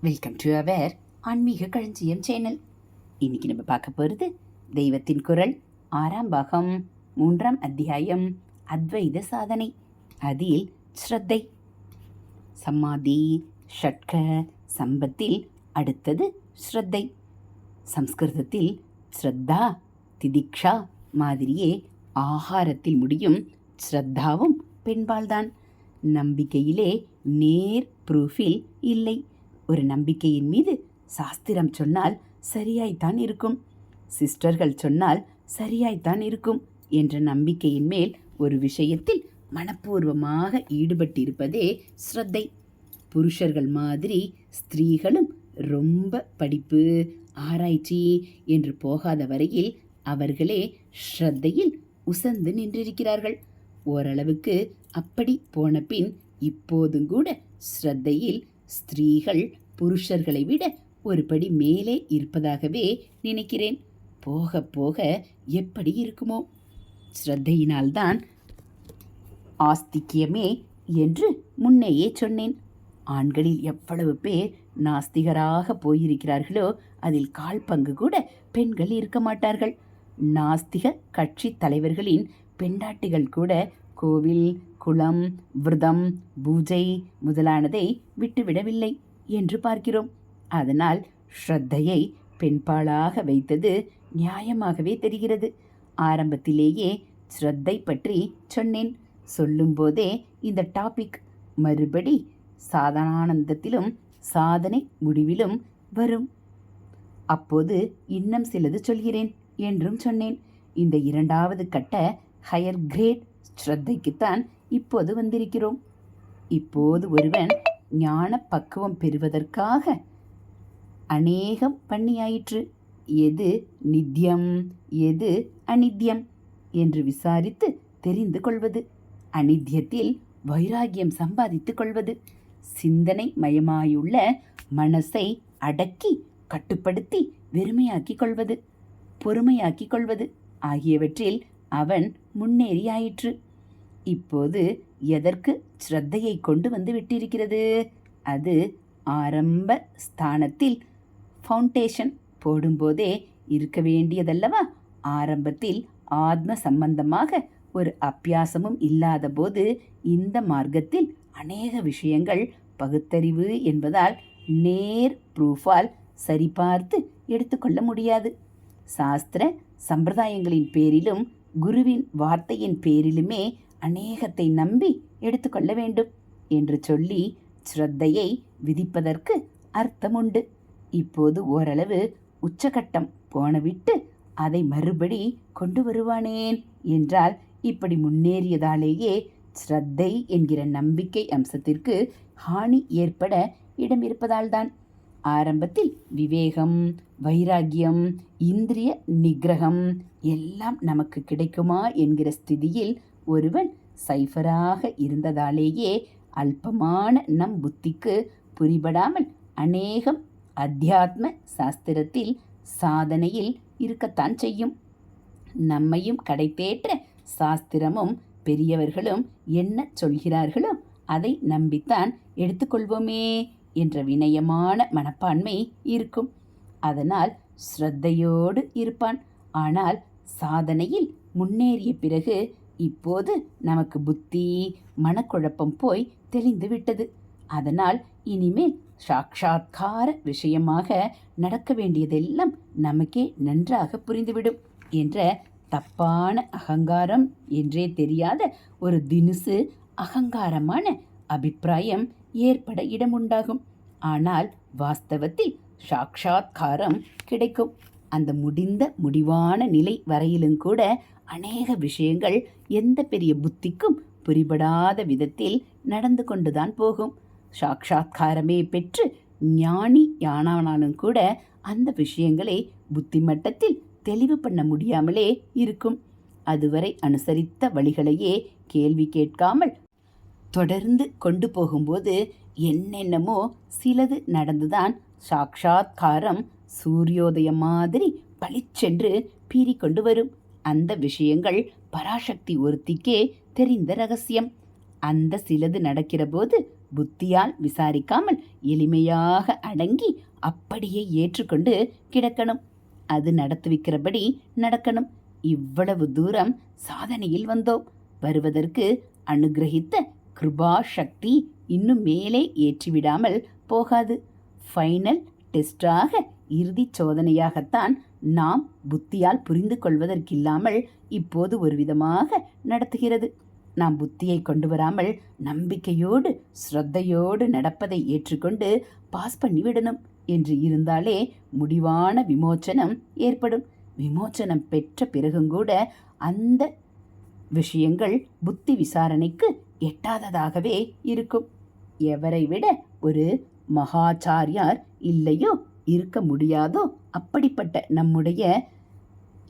Welcome to our ஆன்மீக களஞ்சியம் channel. இன்னைக்கு நம்ம பார்க்க போகிறது தெய்வத்தின் குரல் ஆறாம் பாகம் மூன்றாம் அத்தியாயம் அத்வைத சாதனை. அதில் ஸ்ரத்தை. சமாதி ஷட்க சம்பத்தில் அடுத்தது ஸ்ரத்தை. சம்ஸ்கிருதத்தில் ஸ்ரத்தா திதிக்ஷா மாதிரியே ஆகாரத்தில் முடியும் ஸ்ரத்தாவும் பெண்பால்தான். நம்பிக்கையிலே நேர் ப்ரூஃபில் இல்லை. ஒரு நம்பிக்கையின் மீது சாஸ்திரம் சொன்னால் சரியாய்த்தான் இருக்கும். சிஸ்டர்கள் சொன்னால் சரியாய்த்தான் இருக்கும் என்ற நம்பிக்கையின் மேல் ஒரு விஷயத்தில் மனப்பூர்வமாக ஈடுபட்டிருப்பதே ஸ்ரத்தை. புருஷர்கள் மாதிரி ஸ்திரீகளும் ரொம்ப படிப்பு ஆராய்ச்சி என்று போகாத வரையில் அவர்களே ஸ்ரத்தையில் உசந்து நின்றிருக்கிறார்கள். ஓரளவுக்கு அப்படி போன பின் இப்போதும் கூட ஸ்ரத்தையில் ஸ்திரீகள் புருஷர்களை விட ஒருபடி மேலே இருப்பதாகவே நினைக்கிறேன். போக போக எப்படி இருக்குமோ? ஸ்ரத்தையினால்தான் ஆஸ்திக்கியமே என்று முன்னையே சொன்னேன். ஆண்களில் எவ்வளவு பேர் நாஸ்திகராக போயிருக்கிறார்களோ அதில் கால் பங்கு கூட பெண்கள் இருக்க மாட்டார்கள். நாஸ்திக கட்சி தலைவர்களின் பெண்டாட்டிகள் கூட கோவில் குளம் விரதம் பூஜை முதலானதை விட்டுவிடவில்லை என்று பார்க்கிறோம். அதனால் ஸ்ரத்தையை பெண்பாளாக வைத்தது நியாயமாகவே தெரிகிறது. ஆரம்பத்திலேயே ஸ்ரத்தை பற்றி சொன்னேன். சொல்லும்போதே இந்த டாபிக் மறுபடி சாதனானந்தத்திலும் சாதனை முடிவிலும் வரும். அப்போது இன்னும் சிலது சொல்கிறேன் என்றும் சொன்னேன். இந்த இரண்டாவது கட்ட ஹையர் கிரேட் ஸ்ரத்தைக்குத்தான் இப்போது வந்திருக்கிறோம். இப்போது ஒருவன் ஞான பக்குவம் பெறுவதற்காக அநேகம் பண்ணியாயிற்று. எது நித்தியம் எது அநித்தியம் என்று விசாரித்து தெரிந்து கொள்வது அநித்தியத்தில் வைராகியம் சம்பாதித்துக் கொள்வது சிந்தனை மயமாயுள்ள மனசை அடக்கி கட்டுப்படுத்தி வெறுமையாக்கிக் கொள்வது பொறுமையாக்கிக் கொள்வது ஆகியவற்றில் அவன் முன்னேறியாயிற்று. இப்போது எதற்கு ஸ்ரத்தையை கொண்டு வந்து விட்டிருக்கிறது? அது ஆரம்ப ஸ்தானத்தில் ஃபவுண்டேஷன் போடும்போதே இருக்க வேண்டியதல்லவா? ஆரம்பத்தில் ஆத்ம சம்பந்தமாக ஒரு அப்பியாசமும் இல்லாத போது இந்த மார்க்கத்தில் அநேக விஷயங்கள் பகுத்தறிவு என்பதால் நேர் ப்ரூஃபால் சரிபார்த்து எடுத்துக்கொள்ள முடியாது. சாஸ்திர சம்பிரதாயங்களின் பேரிலும் குருவின் வார்த்தையின் பேரிலுமே அநேகத்தை நம்பி எடுத்துக்கொள்ள வேண்டும் என்று சொல்லி ஸ்ரத்தையை விதிப்பதற்கு அர்த்தம் உண்டு இப்போது ஓரளவு உச்சகட்டம் போனவிட்டு அதை மறுபடி கொண்டு வருவானேன் என்றால் இப்படி முன்னேறியதாலேயே ஸ்ரத்தை என்கிற நம்பிக்கை அம்சத்திற்கு ஹானி ஏற்பட இடம் இருப்பதால்தான் ஆரம்பத்தில் விவேகம் வைராகியம் இந்திரிய நிகிரகம் எல்லாம் நமக்கு கிடைக்குமா என்கிற ஸ்திதியில் ஒருவன் சைஃபராக இருந்ததாலேயே அல்பமான நம் புத்திக்கு புரிபடாமல் அநேகம் அத்தியாத்ம சாஸ்திரத்தில் சாதனையில் இருக்கத்தான் செய்யும். நம்மையும் கடைத்தேற்ற சாஸ்திரமும் பெரியவர்களும் என்ன சொல்கிறார்களோ அதை நம்பித்தான் எடுத்துக்கொள்வோமே என்ற வினயமான மனப்பான்மை இருக்கும். அதனால் ஸ்ரத்தையோடு இருப்பான். ஆனால் சாதனையில் முன்னேறிய பிறகு இப்போது நமக்கு புத்தி மனக்குழப்பம் போய் தெளிந்து விட்டது. அதனால் இனிமேல் சாட்சா்கார விஷயமாக நடக்க வேண்டியதெல்லாம் நமக்கே நன்றாக புரிந்துவிடும் என்ற தப்பான அகங்காரம் என்றே தெரியாத ஒரு தினுசு அகங்காரமான அபிப்பிராயம் ஏற்பட இடமுண்டாகும். ஆனால் வாஸ்தவத்தில் சாட்சா்காரம் கிடைக்கும். அந்த முடிந்த முடிவான நிலை வரையிலும் கூட அநேக விஷயங்கள் எந்த பெரிய புத்திக்கும் புரிபடாத விதத்தில் நடந்து கொண்டுதான் போகும். சாட்சா்காரமே பெற்று ஞானி யானானாலும் கூட அந்த விஷயங்களை புத்தி மட்டத்தில் தெளிவு பண்ண முடியாமலே இருக்கும். அதுவரை அனுசரித்த வழிகளையே கேள்வி கேட்காமல் தொடர்ந்து கொண்டு போகும்போது என்னென்னமோ சிலது நடந்துதான் சாட்சாத்காரம் சூரியோதயம் மாதிரி பளிச்சென்று பீறிக்கொண்டு வரும். அந்த விஷயங்கள் பராசக்தி ஒருத்திக்கே தெரிந்த ரகசியம். அந்த சிலது நடக்கிறபோது புத்தியால் விசாரிக்காமல் எளிமையாக அடங்கி அப்படியே ஏற்றுக்கொண்டு கிடக்கணும். அது நடத்துவிக்கிறபடி நடக்கணும். இவ்வளவு தூரம் சாதனையில் வந்தோம். வருவதற்கு அனுகிரகித்த கிருபா சக்தி இன்னும் மேலே ஏற்றிவிடாமல் போகாது. ஃபைனல் டெஸ்டாக இறுதி சோதனையாகத்தான் நாம் புத்தியால் புரிந்து கொள்வதற்கில்லாமல் இப்போது ஒரு விதமாக நடத்துகிறது. நாம் புத்தியை கொண்டு வராமல் நம்பிக்கையோடு ஸ்ரத்தையோடு நடப்பதை ஏற்றுக்கொண்டு பாஸ் பண்ணிவிடணும் என்று இருந்தாலே முடிவான விமோச்சனம் ஏற்படும். விமோச்சனம் பெற்ற பிறகும் கூட அந்த விஷயங்கள் புத்தி விசாரணைக்கு எட்டாததாகவே இருக்கும். எவரை விட ஒரு மகாச்சாரியார் இல்லையோ இருக்க முடியாதோ அப்படிப்பட்ட நம்முடைய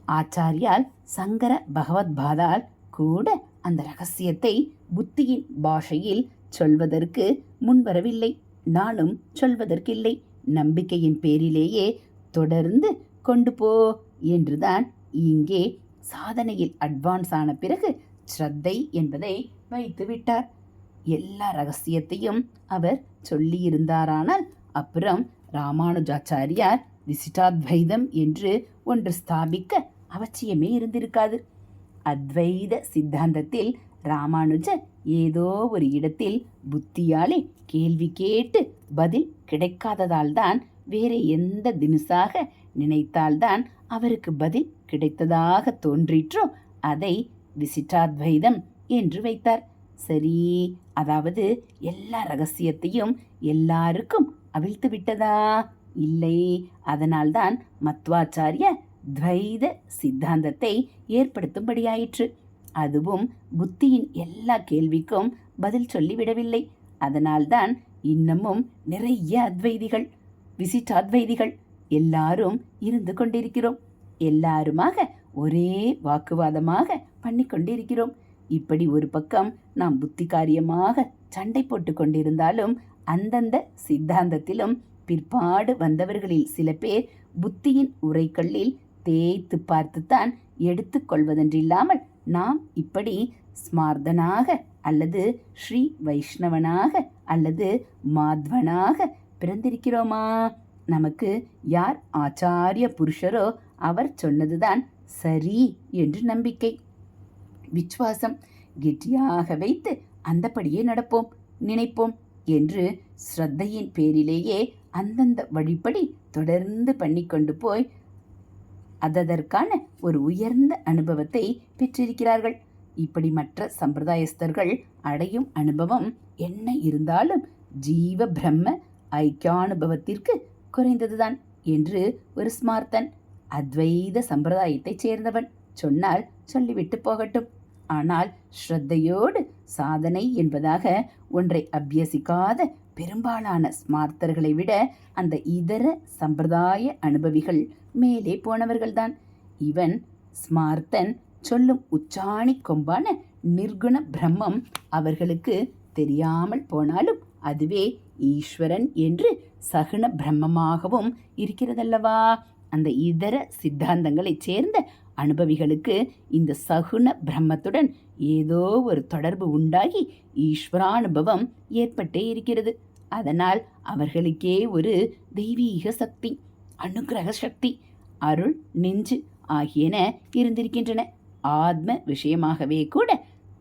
ஆச்சாரியால் சங்கர பகவத்பாதால் கூட அந்த ரகசியத்தை புத்தியின் பாஷையில் சொல்வதற்கு முன்வரவில்லை. நானும் சொல்வதற்கில்லை. நம்பிக்கையின் பேரிலேயே தொடர்ந்து கொண்டு போ என்றுதான் இங்கே சாதனையில் அட்வான்ஸ் ஆன பிறகு ஸ்ரத்தை என்பதை வைத்து விட்டார் எல்லா ரகசியத்தையும் அவர் சொல்லியிருந்தாரானால் அப்புறம் ராமானுஜாச்சாரியார் விசிட்டாத்வைதம் என்று ஒன்று ஸ்தாபிக்க அவசியமே இருந்திருக்காது. அத்வைத சித்தாந்தத்தில் ராமானுஜ ஏதோ ஒரு இடத்தில் புத்தியாலே கேள்வி கேட்டு பதில் கிடைக்காததால்தான் வேற எந்த தினுசாக நினைத்தால்தான் அவருக்கு பதில் கிடைத்ததாக தோன்றிற்றோ அதை விசிட்டாத்வைதம் என்று வைத்தார். சரி அதாவது எல்லா ரகசியத்தையும் எல்லாருக்கும் அவிழ்த்து விட்டதா இல்லை. அதனால்தான் மத்வாச்சாரிய துவைத சித்தாந்தத்தை ஏற்படுத்தும்படியாயிற்று. அதுவும் புத்தியின் எல்லா கேள்விக்கும் பதில் சொல்லிவிடவில்லை. அதனால்தான் இன்னமும் நிறைய அத்வைதிகள் விசிட்டாத்வைதிகள் எல்லாரும் இருந்து கொண்டிருக்கிறோம். எல்லாருமாக ஒரே வாக்குவாதமாக பண்ணி கொண்டிருக்கிறோம். இப்படி ஒரு பக்கம் நாம் புத்தி காரியமாக சண்டை போட்டு கொண்டிருந்தாலும் அந்தந்த சித்தாந்தத்திலும் பிற்பாடு வந்தவர்களில் சில பேர் புத்தியின் உரைக்கல்லில் தேய்த்து பார்த்துத்தான் எடுத்துக்கொள்வதென்றில்லாமல் நாம் இப்படி ஸ்மார்தனாக அல்லது ஸ்ரீ வைஷ்ணவனாக அல்லது மாத்வனாக பிறந்திருக்கிறோமா? நமக்கு யார் ஆச்சாரிய புருஷரோ அவர் சொன்னதுதான் சரி என்று நம்பிக்கை. விஸ்வாசம் கெட்டியாக வைத்து அந்தபடியே நடப்போம் நினைப்போம் என்று ஸ்ரத்தையின் பேரிலேயே அந்தந்த வழிப்படி தொடர்ந்து பண்ணிக்கொண்டு போய் அததற்கான ஒரு உயர்ந்த அனுபவத்தை பெற்றிருக்கிறார்கள். இப்படி மற்ற சம்பிரதாயஸ்தர்கள் அடையும் அனுபவம் என்ன இருந்தாலும் ஜீவ பிரம்ம ஐக்கியானுபவத்திற்கு குறைந்ததுதான் என்று ஒரு ஸ்மார்த்தன் அத்வைத சம்பிரதாயத்தைச் சேர்ந்தவன் சொன்னால் சொல்லிவிட்டு போகட்டும். ஆனால் ஸ்ரத்தையோடு சாதனை என்பதாக ஒன்றை அபியசிக்காத பெரும்பாலான ஸ்மார்த்தர்களை விட அந்த இதர சம்பிரதாய அனுபவிகள் மேலே போனவர்கள்தான். இவன் ஸ்மார்த்தன் சொல்லும் உச்சாணி கொம்பான நிர்குண பிரம்மம் அவர்களுக்கு தெரியாமல் போனாலும் அதுவே ஈஸ்வரன் என்று சகுன பிரம்மமாகவும் இருக்கிறதல்லவா? அந்த இதர சித்தாந்தங்களைச் சேர்ந்த அனுபவிகளுக்கு இந்த சகுன பிரம்மத்துடன் ஏதோ ஒரு தொடர்பு உண்டாகி ஈஸ்வரானுபவம் ஏற்பட்டே இருக்கிறது. அதனால் அவர்களுக்கே ஒரு தெய்வீக சக்தி அனுக்கிரக சக்தி அருள் நெஞ்சு ஆகியன இருந்திருக்கின்றன. ஆத்ம விஷயமாகவே கூட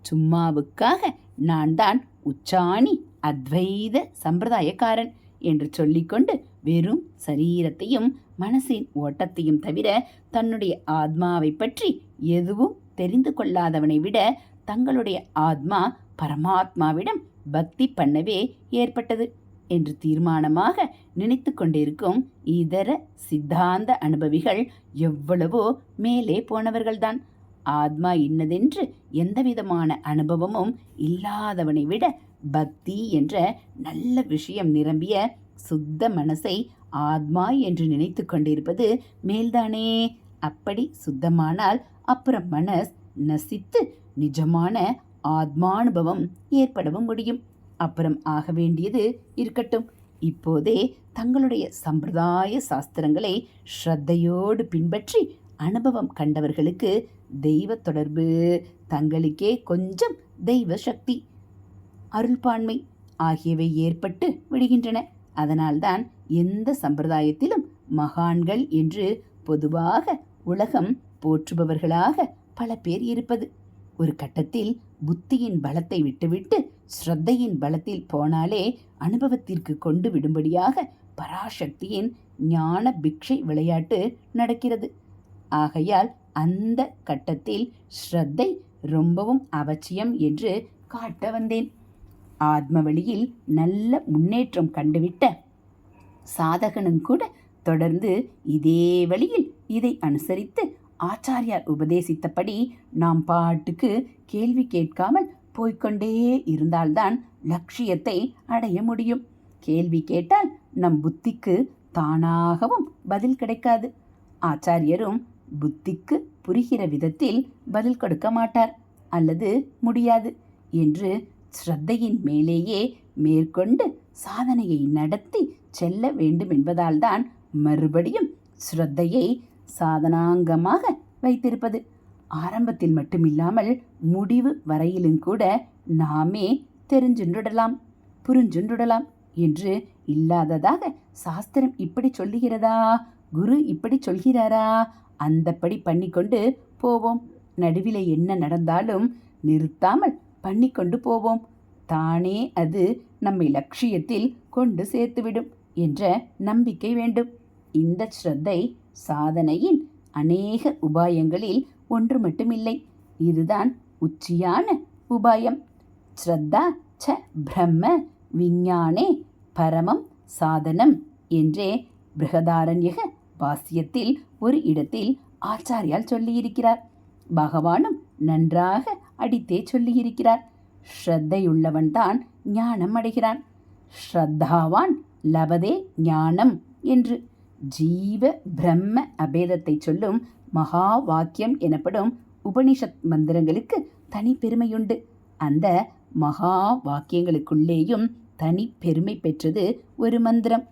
சும்மாவுக்காக நான் தான் உச்சாணி அத்வைத சம்பிரதாயக்காரன் என்று சொல்லிக்கொண்டு வெறும் சரீரத்தையும் மனசின் ஓட்டத்தையும் தவிர தன்னுடைய ஆத்மாவை பற்றி எதுவும் தெரிந்து கொள்ளாதவனை விட தங்களுடைய ஆத்மா பரமாத்மாவிடம் பக்தி பண்ணவே ஏற்பட்டது என்று தீர்மானமாக நினைத்து கொண்டிருக்கும் இதர சித்தாந்த அனுபவிகள் எவ்வளவோ மேலே போனவர்கள்தான். ஆத்மா இன்னதென்று எந்தவிதமான அனுபவமும் இல்லாதவனை விட பக்தி என்ற நல்ல விஷயம் நிரம்பிய சுத்த மனசை ஆத்மா என்று நினைத்து கொண்டிருப்பது மேல்தானே. அப்படி சுத்தமானால் அப்புறம் மனஸ் நசித்து நிஜமான ஆத்மானுபவம் ஏற்படவும் முடியும். அப்புறம் ஆக வேண்டியது இருக்கட்டும். இப்போதே தங்களுடைய சம்பிரதாய சாஸ்திரங்களை ஸ்ரத்தையோடு பின்பற்றி அனுபவம் கண்டவர்களுக்கு தெய்வ தொடர்பு தங்களுக்கே கொஞ்சம் தெய்வ சக்தி அருள்பான்மை ஆகியவை ஏற்பட்டு விடுகின்றன. அதனால்தான் எந்த சம்பிரதாயத்திலும் மகான்கள் என்று பொதுவாக உலகம் போற்றுபவர்களாக பல பேர் இருப்பது. ஒரு கட்டத்தில் புத்தியின் பலத்தை விட்டுவிட்டு ஸ்ரத்தையின் பலத்தில் போனாலே அனுபவத்திற்கு கொண்டு விடும்படியாக பராசக்தியின் ஞான பிக்ஷை விளையாட்டு நடக்கிறது. ஆகையால் அந்த கட்டத்தில் ஸ்ரத்தை ரொம்பவும் அவசியம் என்று காட்ட வந்தேன். ஆத்ம வழியில் நல்ல முன்னேற்றம் கண்டுவிட்ட சாதகனும் கூட தொடர்ந்து இதே வழியில் இதை அனுசரித்து ஆச்சாரியார் உபதேசித்தபடி நாம் பாட்டுக்கு கேள்வி கேட்காமல் போய்க்கொண்டே இருந்தால்தான் லட்சியத்தை அடைய முடியும். கேள்வி கேட்டால் நம் புத்திக்கு தானாகவும் பதில் கிடைக்காது. ஆச்சாரியரும் புத்திக்கு புரிகிற விதத்தில் பதில் கொடுக்க மாட்டார். அல்லது முடியாது என்று ஸ்ரத்தையின் மேலேயே மேற்கொண்டு சாதனையை நடத்தி செல்ல வேண்டும் என்பதால்தான் மறுபடியும் ஸ்ரத்தையை சாதனாங்கமாக வைத்திருப்பது. ஆரம்பத்தில் மட்டுமில்லாமல் முடிவு வரையிலும் கூட நாமே தெரிஞ்சுண்டுடலாம் புரிஞ்சுண்டுடலாம் என்று இல்லாததாக சாஸ்திரம் இப்படி சொல்லுகிறதா குரு இப்படி சொல்கிறாரா அந்தப்படி பண்ணிக்கொண்டு போவோம். நடுவில் என்ன நடந்தாலும் நிறுத்தாமல் பண்ணிக்கொண்டு போவோம். தானே அது நம்மை லட்சியத்தில் கொண்டு சேர்த்துவிடும் என்ற நம்பிக்கை வேண்டும். இந்த ஸ்ரத்தை சாதனையின் அநேக உபாயங்களில் ஒன்று மட்டுமில்லை. இதுதான் உச்சியான உபாயம். ஸ்ரத்தா ச பிரம்ம விஞ்ஞானே பரமம் சாதனம் என்றே பிருகதாரண்யக பாசியத்தில் ஒரு இடத்தில் ஆச்சாரியால் சொல்லியிருக்கிறார். பகவானும் நன்றாக அடித்தே சொல்லியிருக்கிறார். ஸ்ரத்தையுள்ளவன்தான் ஞானம் அடைகிறான். ஸ்ரத்தாவான் லபதே ஞானம் என்று ஜீவ பிரம்ம அபேதத்தை சொல்லும் மகா வாக்கியம் எனப்படும் உபனிஷத் மந்திரங்களுக்கு தனி பெருமையுண்டு. அந்த மகா வாக்கியங்களுக்குள்ளேயும் தனி பெருமை பெற்றது ஒரு மந்திரம்.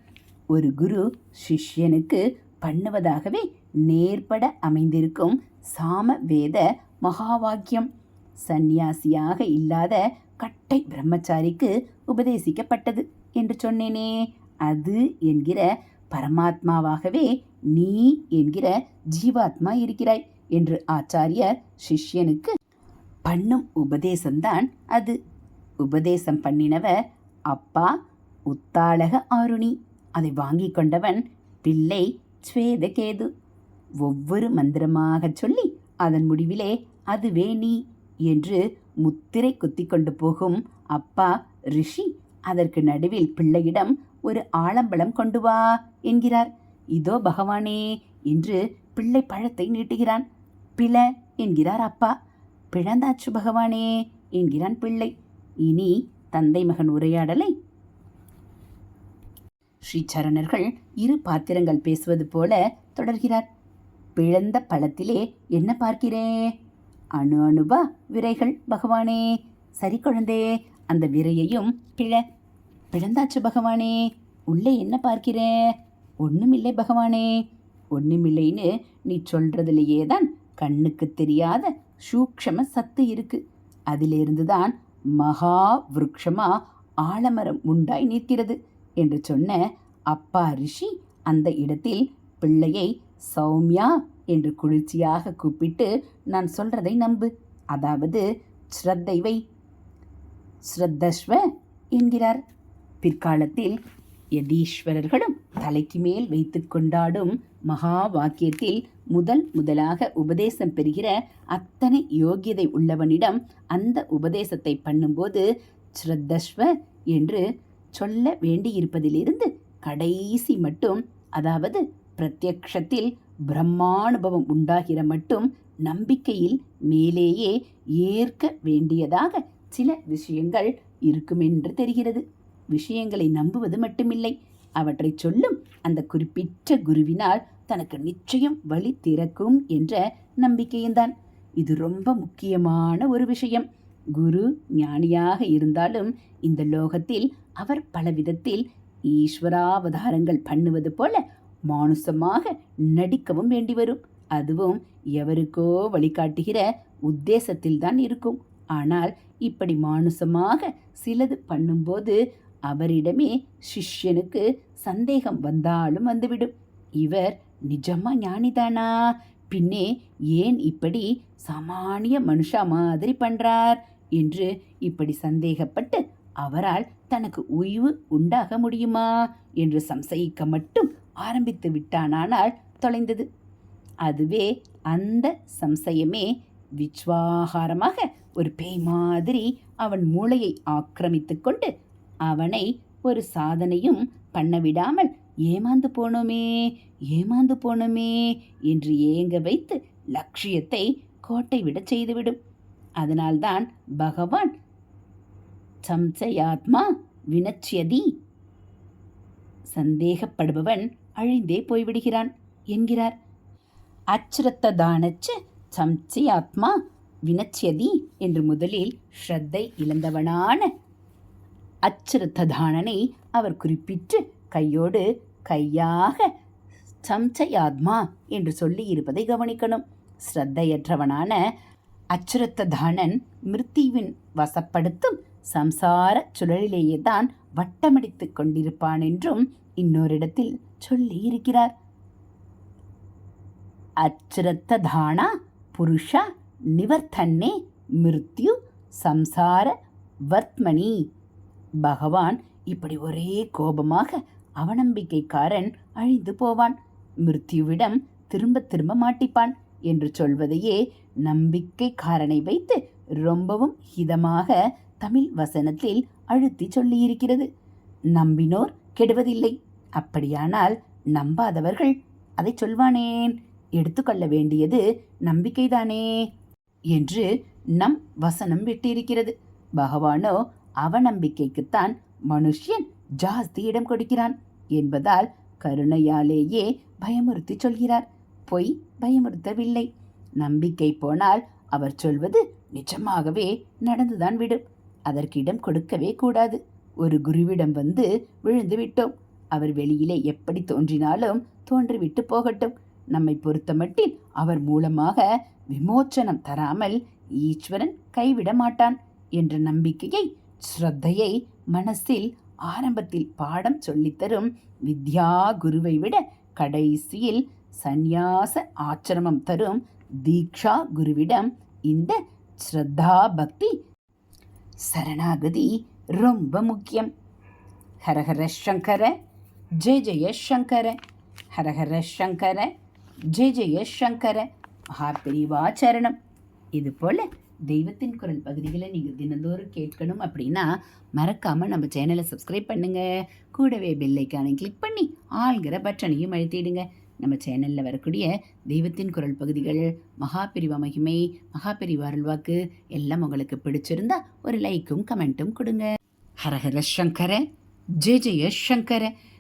ஒரு குரு சிஷ்யனுக்கு பண்ணுவதாகவே நேர்பட அமைந்திருக்கும் சாம வேத மகா வாக்கியம். சந்நியாசியாக இல்லாத கட்டை பிரம்மச்சாரிக்கு உபதேசிக்கப்பட்டது என்று சொன்னேனே. அது என்கிற பரமாத்மாவாகவே நீ என்கிற ஜீவாத்மா இருக்கிறாய் என்று ஆச்சாரியர் சிஷ்யனுக்கு பண்ணும் உபதேசம்தான் அது. உபதேசம் பண்ணினவர் அப்பா உத்தாளக ஆருணி. அதை வாங்கி கொண்டவன் பிள்ளை ஸ்வேதகேது ஒவ்வொரு மந்திரமாகச் சொல்லி அதன் முடிவிலே அதுவே நீ. என்று முத்திரை குத்திக் கொண்டு போகும். அப்பா ரிஷி அதற்கு நடுவில் பிள்ளையிடம் ஒரு ஆலம்பழம் கொண்டு வா என்கிறார். இதோ பகவானே என்று பிள்ளை பழத்தை நீட்டுகிறான். பிள என்கிறார் அப்பா. பிழந்தாச்சு பகவானே என்கிறான் பிள்ளை. இனி தந்தை மகன் உரையாடலை? ஸ்ரீ சரணர்கள் இரு பாத்திரங்கள் பேசுவது போல தொடர்கிறார். பிழந்த பழத்திலே என்ன பார்க்கிறே? அணு அணுவா விரைகள் பகவானே. சரி குழந்தே அந்த விரையையும் பிழ பிழந்தாச்சு பகவானே. உள்ளே என்ன பார்க்கிறே? ஒன்றுமில்லை பகவானே. ஒன்றுமில்லைன்னு நீ சொல்றதுலேயே தான் கண்ணுக்கு தெரியாத சூக்ஷம சத்து இருக்கு. அதிலிருந்து தான் மகா விருட்சமா ஆலமரம் உண்டாய் நிற்கிறது என்று சொன்ன அப்பா ரிஷி அந்த இடத்தில் பிள்ளையை சௌமியா என்று குளிர்ச்சியாக கூப்பிட்டு நான் சொல்றதை நம்பு. அதாவது ஸ்ரத்தை வை. ஸ்ரத்தஸ்வ என்கிறார். பிற்காலத்தில் யதீஸ்வரர்களும் தலைக்கு மேல் வைத்து கொண்டாடும் மகா வாக்கியத்தில் முதல் முதலாக உபதேசம் பெறுகிற அத்தனை யோகியதை உள்ளவனிடம் அந்த உபதேசத்தை பண்ணும்போது ஸ்ரத்தஸ்வ என்று சொல்ல வேண்டியிருப்பதிலிருந்து கடைசி மட்டும் அதாவது பிரத்யக்ஷத்தில் பிரம்மானுபவம் உண்டாகிற மட்டும் நம்பிக்கையில் மேலேயே ஏற்க வேண்டியதாக சில விஷயங்கள் இருக்குமென்று தெரிகிறது. விஷயங்களை நம்புவது மட்டுமில்லை. அவற்றை சொல்லும் அந்த குறிப்பிட்ட குருவினால் தனக்கு நிச்சயம் வழி திறக்கும் என்ற நம்பிக்கையும்தான் இது ரொம்ப முக்கியமான ஒரு விஷயம். குரு ஞானியாக இருந்தாலும் இந்த லோகத்தில் அவர் பல விதத்தில் ஈஸ்வராவதாரங்கள் பண்ணுவது போல மானுசமாக நடிக்கவும் வேண்டி வரும். அதுவும் எவருக்கோ வழிகாட்டுகிற உத்தேசத்தில் தான் இருக்கும். ஆனால் இப்படி மானுசமாக சிலது பண்ணும்போது அவரிடமே சிஷ்யனுக்கு சந்தேகம் வந்தாலும் வந்துவிடும். இவர் நிஜமா ஞானிதானா? பின்னே ஏன் இப்படி சாமானிய மனுஷா மாதிரி பண்றார் என்று இப்படி சந்தேகப்பட்டு அவரால் தனக்கு ஓய்வு உண்டாக முடியுமா என்று சம்சயிக்க மட்டும் ஆரம்பித்து விட்டானானால் தொலைந்தது. அதுவே அந்த சம்சயமே விஸ்வாகாரமாக ஒரு பேய் மாதிரி அவன் மூளையை ஆக்கிரமித்து கொண்டு அவனை ஒரு சாதனையும் பண்ணவிடாமல் ஏமாந்து போனோமே ஏமாந்து போனோமே என்று ஏங்க வைத்து லட்சியத்தை கோட்டை விட செய்துவிடும். அதனால்தான் பகவான் சம்சயாத்மா வினச்சியதி. சந்தேகப்படுபவன் அழிந்தே போய்விடுகிறான் என்கிறார். அச்ரத்ததானச்சு சம்சி ஆத்மா வினச்சியதி என்று முதலில் ஸ்ரத்தை இழந்தவனான அச்சிரத்ததானனை அவர் குறிப்பிட்டு கையோடு கையாக சம்சயாத்மா என்று சொல்லி இருப்பதை கவனிக்கணும். ஸ்ரத்தையற்றவனான அச்சுரத்ததானன் மிருத்திவின் வசப்படுத்தும் சம்சார சுழலிலேயே தான் வட்டமடித்துக் கொண்டிருப்பான் என்றும் இன்னொரிடத்தில் சொல்லி இருக்கிறார். அச்சிரத்ததானா புருஷா நிவர்த்தன்னே மிருத்யு சம்சார வர்த்மணி. பகவான் இப்படி ஒரே கோபமாக அவநம்பிக்கைக்காரன் அழிந்து போவான். மிருத்யுவிடம் திரும்ப திரும்ப மாட்டிப்பான் என்று சொல்வதையே நம்பிக்கைக்காரனை வைத்து ரொம்பவும் ஹிதமாக தமிழ் வசனத்தில் அழுத்தி சொல்லியிருக்கிறது. நம்பினோர் கெடுவதில்லை. அப்படியானால் நம்பாதவர்கள் அதை சொல்வானேன். எடுத்துக்கொள்ள வேண்டியது நம்பிக்கைதானே என்று நம் வசனம் விட்டிருக்கிறது. பகவானோ அவநம்பிக்கைக்குத்தான் மனுஷன் ஜாஸ்தி இடம் கொடுக்கிறான் என்பதால் கருணையாலேயே பயமுறுத்தி சொல்கிறார். பொய் பயமுறுத்தவில்லை. நம்பிக்கை போனால் அவர் சொல்வது நிஜமாகவே நடந்துதான் விடும். அதற்கு இடம் கொடுக்கவே கூடாது. ஒரு குருவிடம் வந்து விழுந்து விட்டோம். அவர் வெளியிலே எப்படி தோன்றினாலும் தோன்றிவிட்டு போகட்டும். நம்மை பொறுத்தமட்டில் அவர் மூலமாக விமோச்சனம் தராமல் ஈஸ்வரன் கைவிட மாட்டான் என்ற நம்பிக்கையை ஸ்ரத்தையை மனசில் ஆரம்பத்தில் பாடம் சொல்லித்தரும் வித்யா குருவை விட கடைசியில் சந்நியாச ஆச்சிரமம் தரும் தீக்ஷா குருவிடம் இந்த ஸ்ரத்தா பக்தி சரணாகதி ரொம்ப முக்கியம். ஹரஹர சங்கர ஜெய ஜெய சங்கர ஹரஹர சங்கர ஜெய ஜெய சங்கர மகாபெரிவா சரணம். இது போல் தெய்வத்தின் குரல் பகுதிகளை நீங்கள் தினந்தோறும் கேட்கணும் அப்படின்னா மறக்காமல் நம்ம சேனலை சப்ஸ்கிரைப் பண்ணுங்கள் கூடவே பெல்லைக்கானை கிளிக் பண்ணி ஆள்கிற பட்டனையும் அழுத்திடுங்க. நம்ம சேனலில் வரக்கூடிய தெய்வத்தின் குரல் பகுதிகள் மகாபிரிவா மகிமை மகாபிரிவா அருள்வாக்கு எல்லாம் உங்களுக்கு பிடிச்சிருந்தா ஒரு லைக்கும் கமெண்ட்டும் கொடுங்க. ஹரஹர சங்கர ஜெய ஜெய சங்கர